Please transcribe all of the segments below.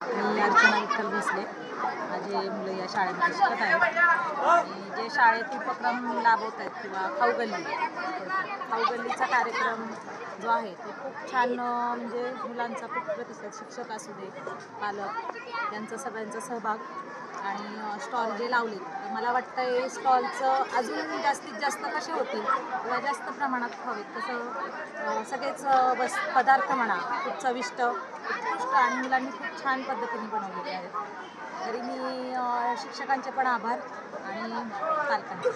मी अर्जुन इथल भोसले माझे मुलं या शाळेमध्ये शिकत आहेत. आणि जे शाळेत उपक्रम राबवत आहेत किंवा खाऊगल्ली खाऊगल्लीचा कार्यक्रम जो आहे तो खूप छान म्हणजे मुलांचा खूप प्रतिसाद शिक्षक असू दे पालक यांचा सगळ्यांचा सहभाग आणि स्टॉल जे लावले तर मला वाटतं स्टॉलचं अजून जास्तीत जास्त कसे होतील किंवा जास्त प्रमाणात हवेत तसं सगळेच बस पदार्थ म्हणा खूप चविष्ट उत्कृष्ट आणि मुलांनी खूप छान पद्धतीने बनवलेले आहेत. तरी मी शिक्षकांचे पण आभार आणि पालकांचे.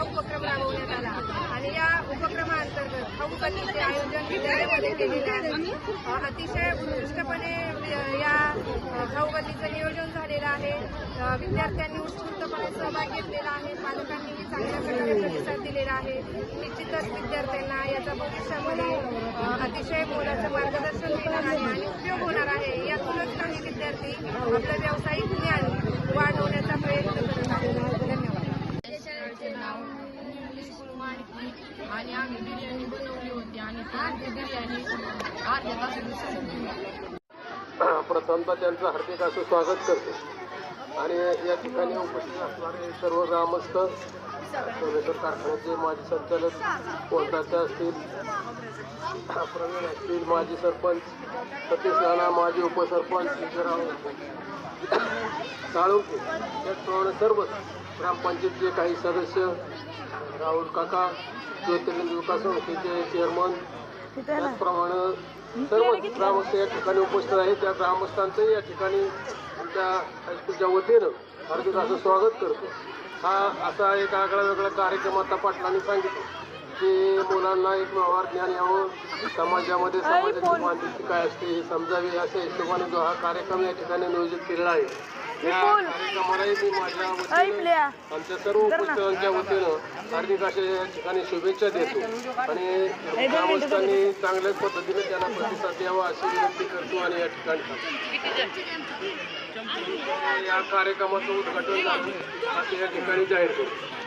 हा उपक्रम राबवण्यात आला. आणि या उपक्रमाअंतर्गत खाऊ गल्लीचे आयोजन विद्यालयामध्ये केलेले आहे. अतिशय उत्कृष्टपणे या अ, नियोजन झालेलं आहे. विद्यार्थ्यांनी उत्स्फूर्तपणे सहभाग घेतलेला आहे. पालकांनीही चांगल्या प्रकारे प्रतिसाद दिलेला आहे. निश्चितच विद्यार्थ्यांना याचा भविष्यामध्ये अतिशय मोलाचं मार्गदर्शन मिळणार आहे आणि उपयोग होणार आहे. यातूनच काही विद्यार्थी आपलं व्यावसायिक ज्ञान वाढवण्याचा प्रयत्न करत आहेत धन्यवाद शाळेचे नाव इंग्लिश स्कूल मांडकी आणि आम्ही बिर्याणी बनवली होती आणि ती बिर्याणी अर्ध्या तासात संपली प्रथमतः त्यांचं हार्दिक असं स्वागत करतो. आणि या ठिकाणी उपस्थित असणारे सर्व ग्रामस्थ सोमेश्वर कारखान्याचे माजी संचालक कोर्टाचे असतील प्रवीण असतील माजी सरपंच सतीश राणा माजी उपसरपंच विजयराव साळुंके त्याचप्रमाणे सर्व ग्रामपंचायतचे काही सदस्य राहुल काका ज्योतिर्लिंग विकास संस्थेचे चेअरमन त्याचप्रमाणे सर्व ग्रामस्थ या ठिकाणी उपस्थित आहेत. त्या ग्रामस्थांचंही या ठिकाणी आमच्या हायस्कूलच्या वतीनं हार्दिक असं स्वागत करतो. हा असा एक आगळा वेगळा कार्यक्रम आता पाटलांनी सांगितलं की मुलांना एक व्यवहार ज्ञान यावं. समाजामध्ये समाजाची मानसिकता काय असते हे समजावे. अशा हिशोबाने जो हा कार्यक्रम या ठिकाणी नियोजित केलेला आहे. या कार्यक्रमालाही मी माझ्या वतीनं आमच्या सर्व उपस्थितांच्या वतीनं हार्दिक अशा या ठिकाणी शुभेच्छा देतो. आणि ग्रामस्थांनी चांगल्याच पद्धतीने त्यांना प्रतिसाद द्यावा अशी विनंती करतो आणि या ठिकाणी. या कार्यक्रमाचं उद्घाटन झालं असं या ठिकाणी जाहीर करतो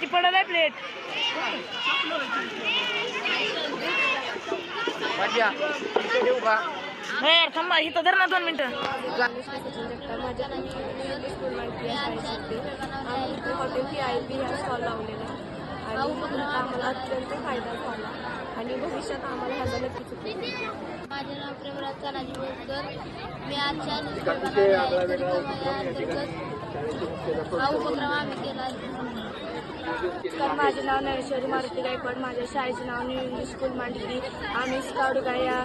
ती पडत आहे प्लेट यार थांबा इथं धर ना दोन मिनिटं माझ्या लावलेला आम्हाला अत्यंत फायदा झाला आणि भविष्यात आम्हाला ह्याचा नक्कीच माझे नाव प्रेमराज तानाजी बोरकर मी आजच्या निष्कर्षामध्ये हा उपक्रम आम्ही केला तर माझे नाव नरेश्वरी मारुती गायकवाड माझ्या शाळेचे नाव न्यू इंग्लिश स्कूल मांडकी आम्ही स्काउट गाय या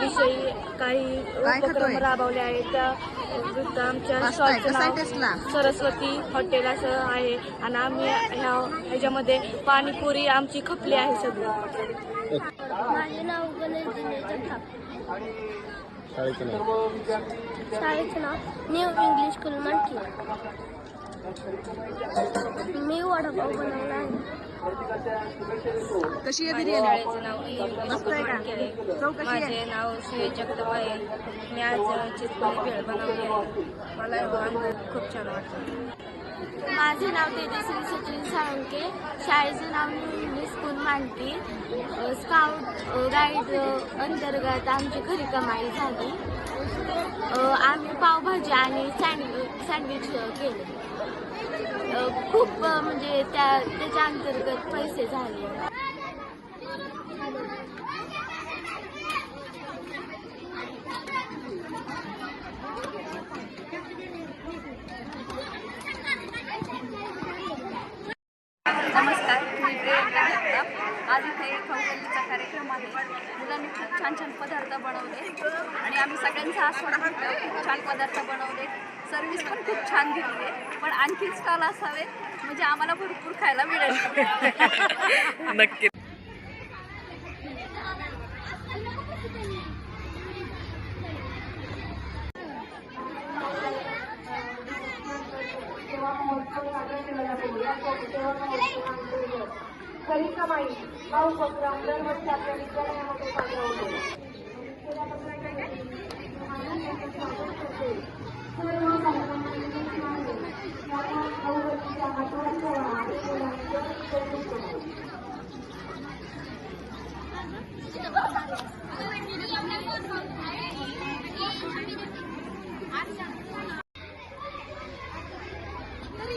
विषयी काही उपक्रम राबवले आहेत. विरुद्ध आमच्या स्टॉलचं नाव सरस्वती हॉटेल असं आहे. आणि आम्ही ह्या ह्याच्यामध्ये पाणीपुरी आमची खपली आहे सगळी. माझे नाव गणेश दिनेश जगताप. शाळेचं नाव? न्यू इंग्लिश स्कूल मणकी मी वडापाव बनवला आहे. कशी आहे नाव मस्त आहे का? माझे नाव श्री जगताप आहे मी आज चिचपोळी भेळ बनवली आहे. मला हा खूप छान वाटतो. माझे नाव तेजस्वी सचिन साळुंके. शाळेचं नाव इंग्लिश स्कूल मांडकी अ, स्काउट गाईड अंतर्गत आमची खरी कमाई झाली. आम्ही पावभाजी आणि सँडविच सँडविच केले. खूप म्हणजे त्या त्याच्या अंतर्गत पैसे झाले. नमस्कार मी प्रियंका जगताप. आज इथे खवगल्लीचा कार्यक्रम आहे. मुलांनी खूप छान छान पदार्थ बनवले. आणि आम्ही सगळ्यांचा आस्वाद घेतला. खूप छान पदार्थ बनवले. सर्व्हिस पण खूप छान दिली आहे. पण आणखी स्टॉल असावे म्हणजे आम्हाला भरपूर खायला मिळेल. नक्की. सेवा महोत्सव साजरा केला जातो या सेवा महोत्सवाअंतर्गत घरी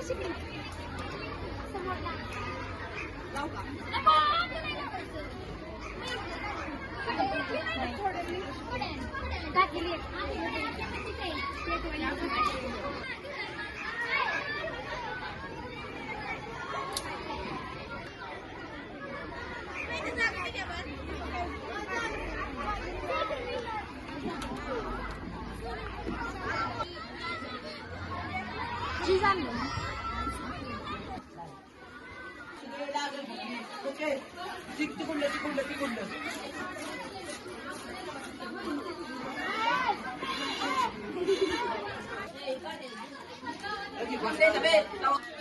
कमाई She's on me. Okay. Tikullo, tikullo, tikullo. Okay, one day,